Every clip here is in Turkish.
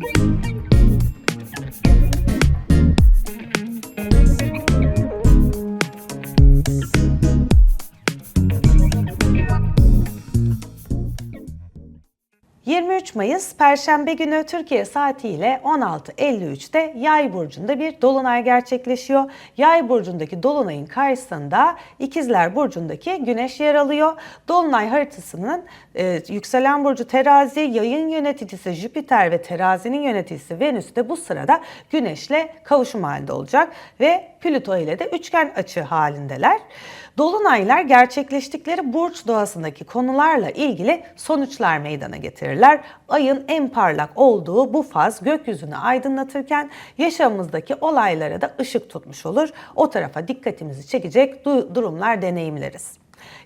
Bye. Mayıs Perşembe günü Türkiye saatiyle 16.53'te Yay burcunda bir dolunay gerçekleşiyor. Yay burcundaki dolunayın karşısında İkizler burcundaki Güneş yer alıyor. Dolunay haritasının e, yükselen burcu Terazi, Yayın yöneticisi Jüpiter ve Terazinin yöneticisi Venüs de bu sırada Güneş'le kavuşum halinde olacak ve Plüto ile de üçgen açı halindeler. Dolunaylar gerçekleştikleri burç doğasındaki konularla ilgili sonuçlar meydana getirirler. Ayın en parlak olduğu bu faz gökyüzünü aydınlatırken yaşamımızdaki olaylara da ışık tutmuş olur. O tarafa dikkatimizi çekecek du- durumlar deneyimleriz.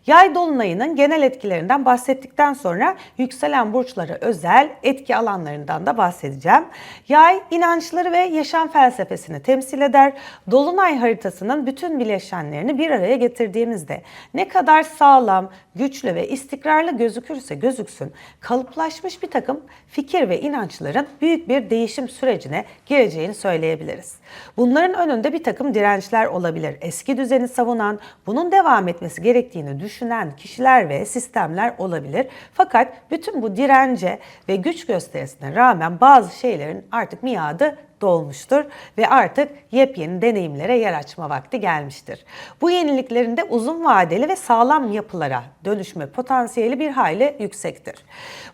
Yay dolunayının genel etkilerinden bahsettikten sonra yükselen burçlara özel etki alanlarından da bahsedeceğim. Yay inançları ve yaşam felsefesini temsil eder. Dolunay haritasının bütün bileşenlerini bir araya getirdiğimizde ne kadar sağlam, güçlü ve istikrarlı gözükürse gözüksün kalıplaşmış bir takım fikir ve inançların büyük bir değişim sürecine gireceğini söyleyebiliriz. Bunların önünde bir takım dirençler olabilir. Eski düzeni savunan, bunun devam etmesi gerektiğini düşünen kişiler ve sistemler olabilir. Fakat bütün bu dirence ve güç gösterisine rağmen bazı şeylerin artık miadı dolmuştur ve artık yepyeni deneyimlere yer açma vakti gelmiştir. Bu yeniliklerin de uzun vadeli ve sağlam yapılara dönüşme potansiyeli bir hayli yüksektir.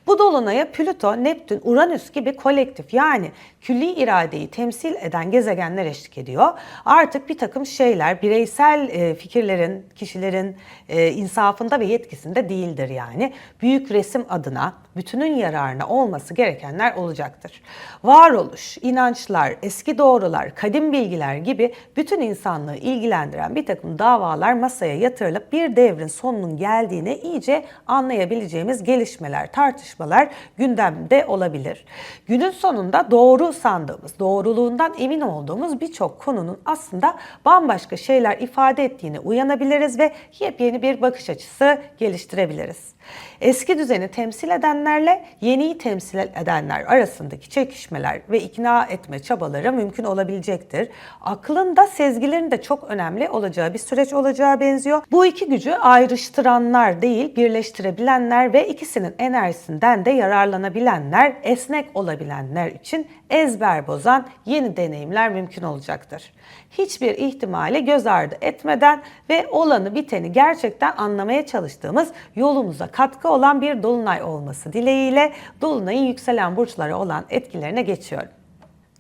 Bu dolunaya Plüto, Neptün, Uranüs gibi kolektif yani külli iradeyi temsil eden gezegenler eşlik ediyor. Artık bir takım şeyler bireysel e, fikirlerin, kişilerin e, insafında ve yetkisinde değildir yani. Büyük resim adına bütünün yararına olması gerekenler olacaktır. Varoluş, inançlar, eski doğrular, kadim bilgiler gibi bütün insanlığı ilgilendiren bir takım davalar masaya yatırılıp bir devrin sonunun geldiğini iyice anlayabileceğimiz gelişmeler, tartışmalar gündemde olabilir. Günün sonunda doğru sandığımız, doğruluğundan emin olduğumuz birçok konunun aslında bambaşka şeyler ifade ettiğini uyanabiliriz ve yepyeni bir bakış açısı geliştirebiliriz. Eski düzeni temsil edenlerle yeniyi temsil edenler arasındaki çekişmeler ve ikna etme çabaları mümkün olabilecektir. Aklın da sezgilerin de çok önemli olacağı bir süreç olacağı benziyor. Bu iki gücü ayrıştıranlar değil, birleştirebilenler ve ikisinin enerjisinden de yararlanabilenler, esnek olabilenler için ezber bozan yeni deneyimler mümkün olacaktır. Hiçbir ihtimali göz ardı etmeden ve olanı biteni gerçekten anlamaya çalıştığımız yolumuza katkı olan bir dolunay olması dileğiyle dolunayın yükselen burçlara olan etkilerine geçiyorum.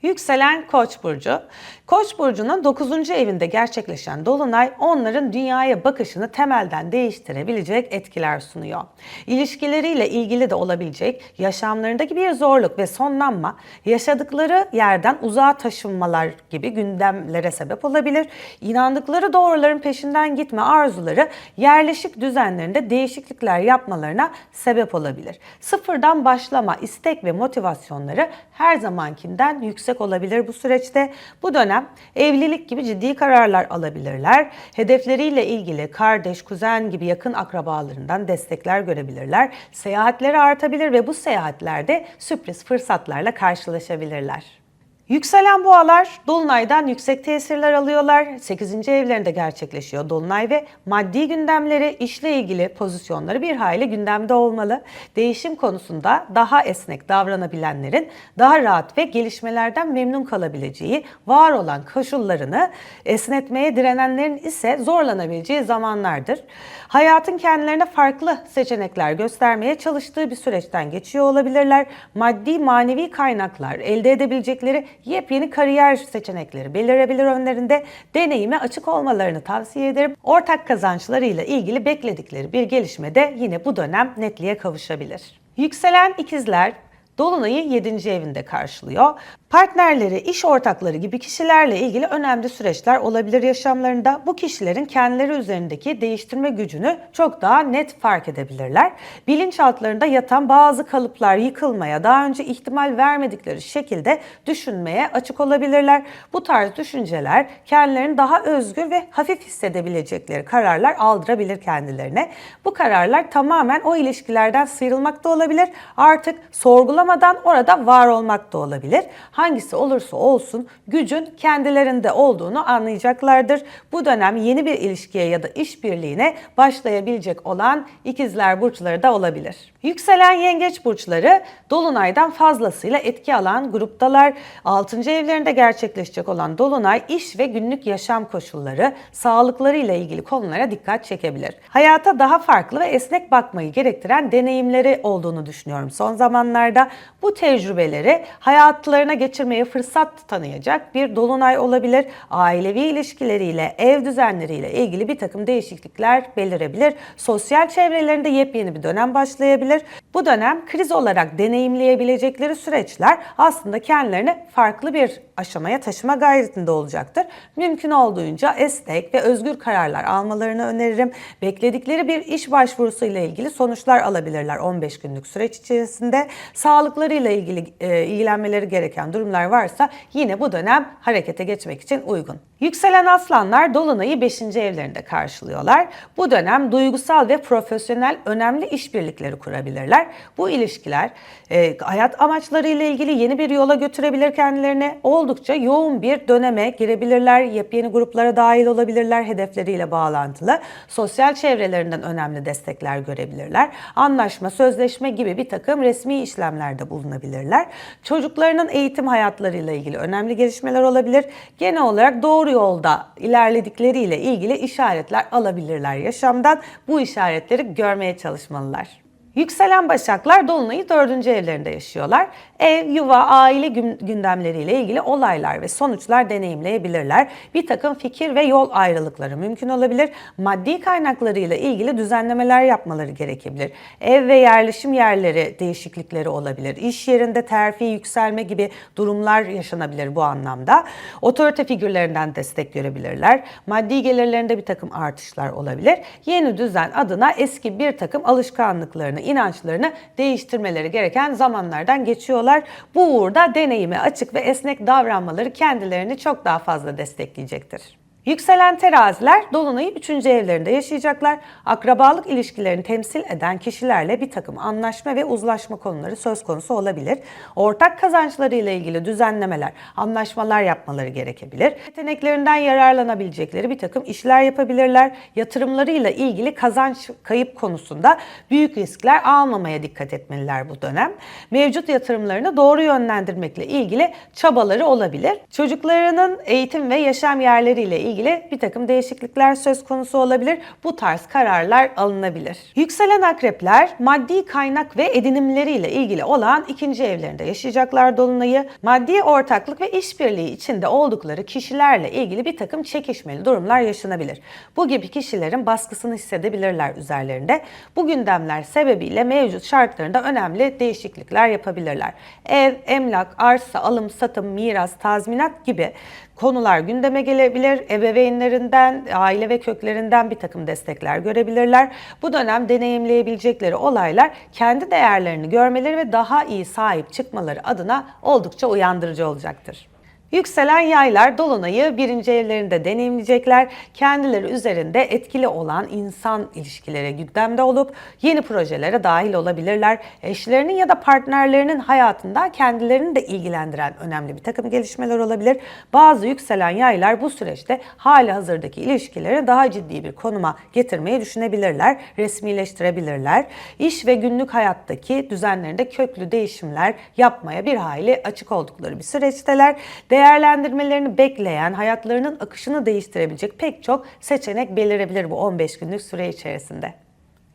Yükselen Koç burcu. Koç burcunun 9. evinde gerçekleşen dolunay onların dünyaya bakışını temelden değiştirebilecek etkiler sunuyor. İlişkileriyle ilgili de olabilecek yaşamlarındaki bir zorluk ve sonlanma, yaşadıkları yerden uzağa taşınmalar gibi gündemlere sebep olabilir. İnandıkları doğruların peşinden gitme arzuları yerleşik düzenlerinde değişiklikler yapmalarına sebep olabilir. Sıfırdan başlama istek ve motivasyonları her zamankinden yüksek olabilir bu süreçte. Bu dönem evlilik gibi ciddi kararlar alabilirler. Hedefleriyle ilgili kardeş, kuzen gibi yakın akrabalarından destekler görebilirler. Seyahatleri artabilir ve bu seyahatlerde sürpriz fırsatlarla karşılaşabilirler. Yükselen boğalar Dolunay'dan yüksek tesirler alıyorlar. 8. evlerinde gerçekleşiyor Dolunay ve maddi gündemleri, işle ilgili pozisyonları bir hayli gündemde olmalı. Değişim konusunda daha esnek davranabilenlerin daha rahat ve gelişmelerden memnun kalabileceği, var olan koşullarını esnetmeye direnenlerin ise zorlanabileceği zamanlardır. Hayatın kendilerine farklı seçenekler göstermeye çalıştığı bir süreçten geçiyor olabilirler. Maddi manevi kaynaklar elde edebilecekleri yepyeni kariyer seçenekleri belirebilir önlerinde. Deneyime açık olmalarını tavsiye ederim. Ortak kazançlarıyla ilgili bekledikleri bir gelişme de yine bu dönem netliğe kavuşabilir. Yükselen ikizler Dolunay'ı 7. evinde karşılıyor. Partnerleri, iş ortakları gibi kişilerle ilgili önemli süreçler olabilir yaşamlarında. Bu kişilerin kendileri üzerindeki değiştirme gücünü çok daha net fark edebilirler. Bilinçaltlarında yatan bazı kalıplar yıkılmaya, daha önce ihtimal vermedikleri şekilde düşünmeye açık olabilirler. Bu tarz düşünceler kendilerini daha özgür ve hafif hissedebilecekleri kararlar aldırabilir kendilerine. Bu kararlar tamamen o ilişkilerden sıyrılmak da olabilir. Artık sorgulamadan orada var olmak da olabilir. Hangisi olursa olsun gücün kendilerinde olduğunu anlayacaklardır. Bu dönem yeni bir ilişkiye ya da işbirliğine başlayabilecek olan ikizler burçları da olabilir. Yükselen yengeç burçları dolunaydan fazlasıyla etki alan gruptalar. 6. evlerinde gerçekleşecek olan dolunay iş ve günlük yaşam koşulları, sağlıkları ile ilgili konulara dikkat çekebilir. Hayata daha farklı ve esnek bakmayı gerektiren deneyimleri olduğunu düşünüyorum son zamanlarda. Bu tecrübeleri hayatlarına geçirmeye fırsat tanıyacak bir dolunay olabilir. Ailevi ilişkileriyle, ev düzenleriyle ilgili bir takım değişiklikler belirebilir. Sosyal çevrelerinde yepyeni bir dönem başlayabilir. Bu dönem kriz olarak deneyimleyebilecekleri süreçler aslında kendilerini farklı bir aşamaya taşıma gayretinde olacaktır. Mümkün olduğunca esnek ve özgür kararlar almalarını öneririm. Bekledikleri bir iş başvurusu ile ilgili sonuçlar alabilirler 15 günlük süreç içerisinde. Sağlıklarıyla ilgili e, ilgilenmeleri gereken durumlar varsa yine bu dönem harekete geçmek için uygun. Yükselen aslanlar dolunayı 5. evlerinde karşılıyorlar. Bu dönem duygusal ve profesyonel önemli işbirlikleri kurabilirler. Bu ilişkiler e, hayat amaçları ile ilgili yeni bir yola götürebilir kendilerini. Oldukça yoğun bir döneme girebilirler. Yepyeni gruplara dahil olabilirler hedefleriyle bağlantılı. Sosyal çevrelerinden önemli destekler görebilirler. Anlaşma, sözleşme gibi bir takım resmi işlemlerde bulunabilirler. Çocuklarının eğitim hayatlarıyla ilgili önemli gelişmeler olabilir. Genel olarak doğru yolda ilerledikleriyle ilgili işaretler alabilirler yaşamdan. Bu işaretleri görmeye çalışmalılar. Yükselen Başaklar Dolunay'ı dördüncü evlerinde yaşıyorlar. Ev, yuva, aile gündemleriyle ilgili olaylar ve sonuçlar deneyimleyebilirler. Bir takım fikir ve yol ayrılıkları mümkün olabilir. Maddi kaynaklarıyla ilgili düzenlemeler yapmaları gerekebilir. Ev ve yerleşim yerleri değişiklikleri olabilir. İş yerinde terfi, yükselme gibi durumlar yaşanabilir bu anlamda. Otorite figürlerinden destek görebilirler. Maddi gelirlerinde bir takım artışlar olabilir. Yeni düzen adına eski bir takım alışkanlıklarını, inançlarını değiştirmeleri gereken zamanlardan geçiyorlar. Bu uğurda deneyime açık ve esnek davranmaları kendilerini çok daha fazla destekleyecektir. Yükselen teraziler Dolunay'ı 3. evlerinde yaşayacaklar. Akrabalık ilişkilerini temsil eden kişilerle bir takım anlaşma ve uzlaşma konuları söz konusu olabilir. Ortak kazançları ile ilgili düzenlemeler, anlaşmalar yapmaları gerekebilir. Yeteneklerinden yararlanabilecekleri bir takım işler yapabilirler. Yatırımlarıyla ilgili kazanç kayıp konusunda büyük riskler almamaya dikkat etmeliler bu dönem. Mevcut yatırımlarını doğru yönlendirmekle ilgili çabaları olabilir. Çocuklarının eğitim ve yaşam yerleriyle ilgili ilgili bir takım değişiklikler söz konusu olabilir. Bu tarz kararlar alınabilir. Yükselen akrepler maddi kaynak ve edinimleriyle ilgili olan ikinci evlerinde yaşayacaklar dolunayı. Maddi ortaklık ve işbirliği içinde oldukları kişilerle ilgili bir takım çekişmeli durumlar yaşanabilir. Bu gibi kişilerin baskısını hissedebilirler üzerlerinde. Bu gündemler sebebiyle mevcut şartlarında önemli değişiklikler yapabilirler. Ev, emlak, arsa, alım, satım, miras, tazminat gibi konular gündeme gelebilir. Ebeveynlerinden, aile ve köklerinden bir takım destekler görebilirler. Bu dönem deneyimleyebilecekleri olaylar kendi değerlerini görmeleri ve daha iyi sahip çıkmaları adına oldukça uyandırıcı olacaktır. Yükselen yaylar Dolunay'ı birinci evlerinde deneyimleyecekler. Kendileri üzerinde etkili olan insan ilişkileri gündemde olup yeni projelere dahil olabilirler. Eşlerinin ya da partnerlerinin hayatında kendilerini de ilgilendiren önemli bir takım gelişmeler olabilir. Bazı yükselen yaylar bu süreçte hali hazırdaki ilişkileri daha ciddi bir konuma getirmeyi düşünebilirler, resmileştirebilirler. İş ve günlük hayattaki düzenlerinde köklü değişimler yapmaya bir hayli açık oldukları bir süreçteler. Değer değerlendirmelerini bekleyen, hayatlarının akışını değiştirebilecek pek çok seçenek belirebilir bu 15 günlük süre içerisinde.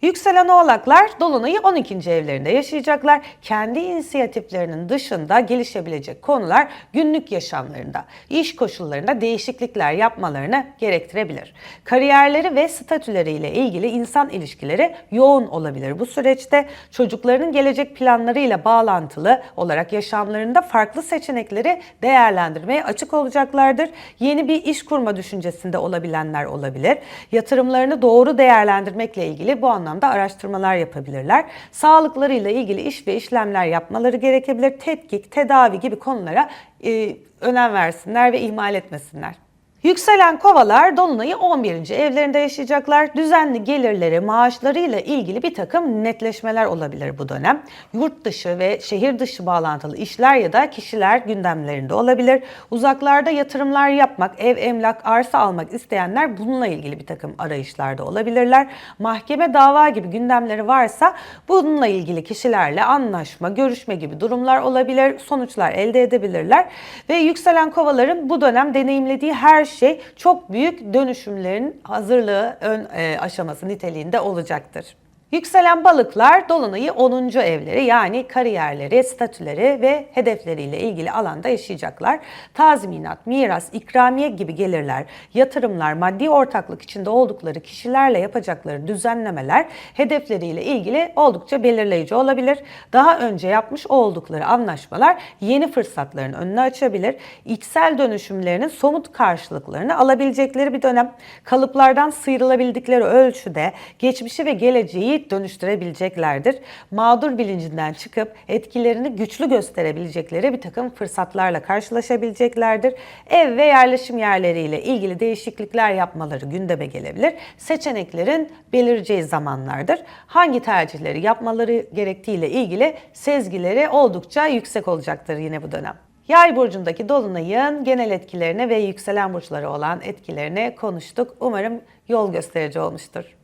Yükselen oğlaklar Dolunay'ı 12. evlerinde yaşayacaklar. Kendi inisiyatiflerinin dışında gelişebilecek konular günlük yaşamlarında, iş koşullarında değişiklikler yapmalarını gerektirebilir. Kariyerleri ve statüleriyle ilgili insan ilişkileri yoğun olabilir bu süreçte. Çocuklarının gelecek planlarıyla bağlantılı olarak yaşamlarında farklı seçenekleri değerlendirmeye açık olacaklardır. Yeni bir iş kurma düşüncesinde olabilenler olabilir. Yatırımlarını doğru değerlendirmekle ilgili bu anlamda araştırmalar yapabilirler. Sağlıklarıyla ilgili iş ve işlemler yapmaları gerekebilir. Tetkik, tedavi gibi konulara e, önem versinler ve ihmal etmesinler. Yükselen kovalar Dolunay'ı 11. evlerinde yaşayacaklar. Düzenli gelirleri, maaşlarıyla ilgili bir takım netleşmeler olabilir bu dönem. Yurt dışı ve şehir dışı bağlantılı işler ya da kişiler gündemlerinde olabilir. Uzaklarda yatırımlar yapmak, ev, emlak, arsa almak isteyenler bununla ilgili bir takım arayışlarda olabilirler. Mahkeme, dava gibi gündemleri varsa bununla ilgili kişilerle anlaşma, görüşme gibi durumlar olabilir. Sonuçlar elde edebilirler. Ve yükselen kovaların bu dönem deneyimlediği her şey çok büyük dönüşümlerin hazırlığı ön e, aşaması niteliğinde olacaktır. Yükselen balıklar Dolunay'ı 10. evleri yani kariyerleri, statüleri ve hedefleriyle ilgili alanda yaşayacaklar. Tazminat, miras, ikramiye gibi gelirler, yatırımlar, maddi ortaklık içinde oldukları kişilerle yapacakları düzenlemeler hedefleriyle ilgili oldukça belirleyici olabilir. Daha önce yapmış oldukları anlaşmalar yeni fırsatların önünü açabilir. İçsel dönüşümlerinin somut karşılıklarını alabilecekleri bir dönem. Kalıplardan sıyrılabildikleri ölçüde geçmişi ve geleceği dönüştürebileceklerdir. Mağdur bilincinden çıkıp etkilerini güçlü gösterebilecekleri bir takım fırsatlarla karşılaşabileceklerdir. Ev ve yerleşim yerleriyle ilgili değişiklikler yapmaları gündeme gelebilir. Seçeneklerin belireceği zamanlardır. Hangi tercihleri yapmaları gerektiğiyle ilgili sezgileri oldukça yüksek olacaktır yine bu dönem. Yay burcundaki dolunayın genel etkilerine ve yükselen burçları olan etkilerine konuştuk. Umarım yol gösterici olmuştur.